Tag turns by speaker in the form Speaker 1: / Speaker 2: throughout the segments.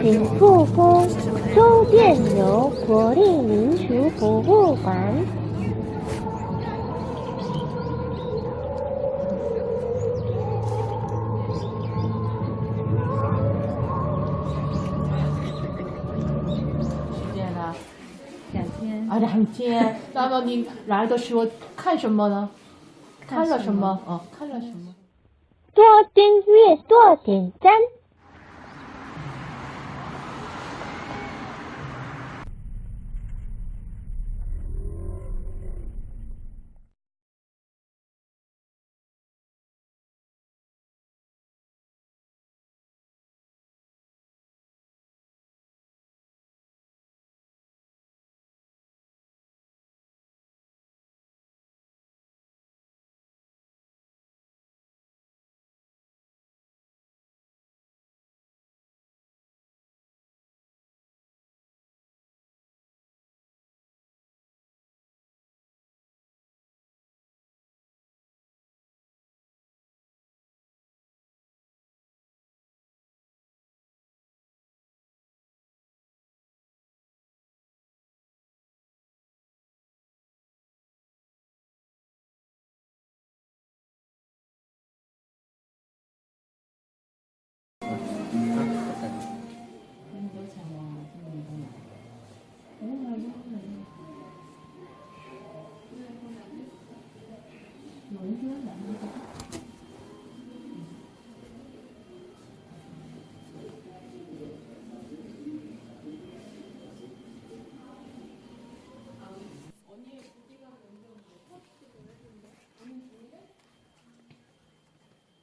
Speaker 1: 请复工周电邮国立民俗博物馆。
Speaker 2: 时间呢？
Speaker 3: 两天
Speaker 2: 啊，两天。那么你来的时候看什么呢？看了什么？哦，看了什么？
Speaker 1: 多订阅，多点赞。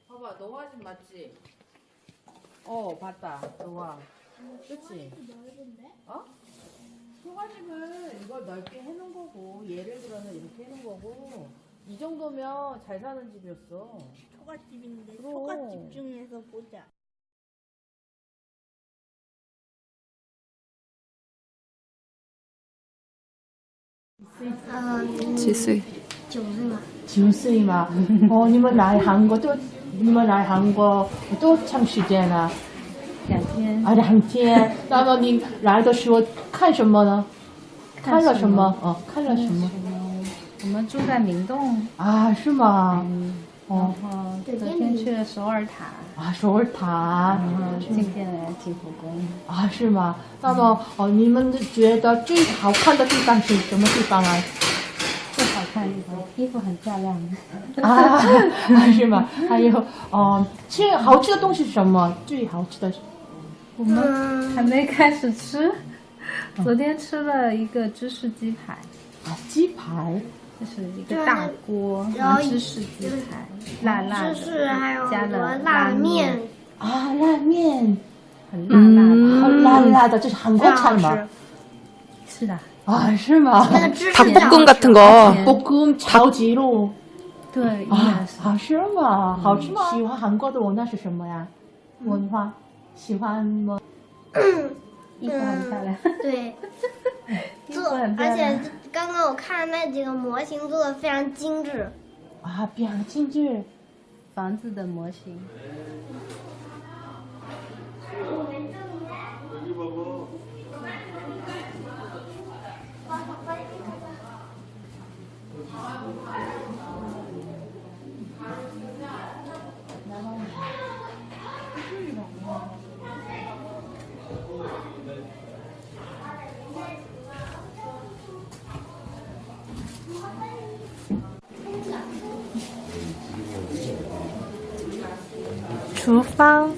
Speaker 2: 봐봐, 너와 집 맞지? 어, 봤다. 너와. 그치? 어? 소가집은 이걸 넓게 해놓은 거고, 예를 들어서 이렇게 해놓은 거고, 이 정도면 잘 사는 집이었어.
Speaker 4: 초가집인데
Speaker 2: 그럼.
Speaker 4: 초가집 중에서 보자. 아,
Speaker 5: 几岁？
Speaker 4: 九岁嘛，
Speaker 2: 九岁嘛，哦，你们来韩国都，你们来韩国多长时间了？
Speaker 3: 两天
Speaker 2: 啊，两天。那么你来的时候看什么呢？看了什么？哦，看了什么？
Speaker 3: 我们住在明洞，
Speaker 2: 啊，是吗？
Speaker 3: 然
Speaker 2: 哦，
Speaker 3: 后昨天去了首尔塔，
Speaker 2: 啊，首尔塔。
Speaker 3: 然后今天来金浦宫。
Speaker 2: 啊，是吗？那么哦，你们觉得最好看的地方是什么地方啊？
Speaker 3: 最好看的地方，衣服很漂亮。
Speaker 2: 啊，啊 是吗？还有哦，吃好吃的东西是什么？最好吃的
Speaker 3: 我们还没开始吃，昨天吃了一个芝士鸡排，
Speaker 2: 啊，鸡排。
Speaker 3: 就是一个大锅，
Speaker 4: 然后
Speaker 3: 芝士鸡排，辣辣的，
Speaker 4: 芝士还有
Speaker 3: 加
Speaker 4: 很多
Speaker 3: 了
Speaker 4: 辣
Speaker 3: 面，
Speaker 4: 面，
Speaker 2: 啊，拉面，
Speaker 3: 很辣辣的，
Speaker 2: 好辣辣的，这是韩国
Speaker 4: 非常好
Speaker 2: 菜吗？
Speaker 4: 吃。
Speaker 3: 是的，
Speaker 2: 啊，是吗？
Speaker 4: 那个芝士
Speaker 5: 닭볶음
Speaker 4: 酱
Speaker 5: 같은 거.
Speaker 2: 볶음炒鸡肉
Speaker 3: 对，应
Speaker 2: 啊
Speaker 3: 该是。
Speaker 2: 啊，是吗？好吃吗？喜欢韩国的文化是什么呀？文化喜欢吗？
Speaker 3: 衣服很漂亮，
Speaker 4: 对， 而且。刚刚我看那几个模型做的非常精致。
Speaker 2: 啊，非常精致。
Speaker 3: 房子的模型，
Speaker 1: 厨房。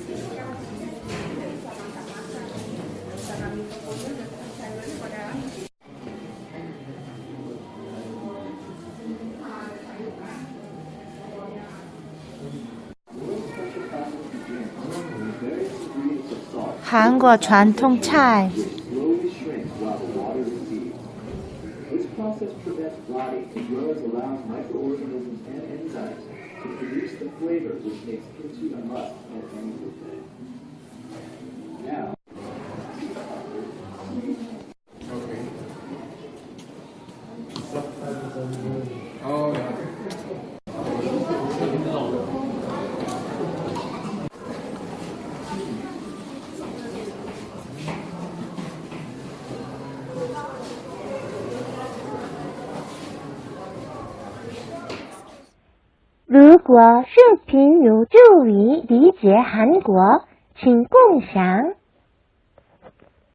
Speaker 1: 韩国传统菜。
Speaker 6: Allows microorganisms and enzymes to produce the flavor which makes kimchi a must at any buffet. Now,
Speaker 1: 如果视频有助于理解韩国，请共享。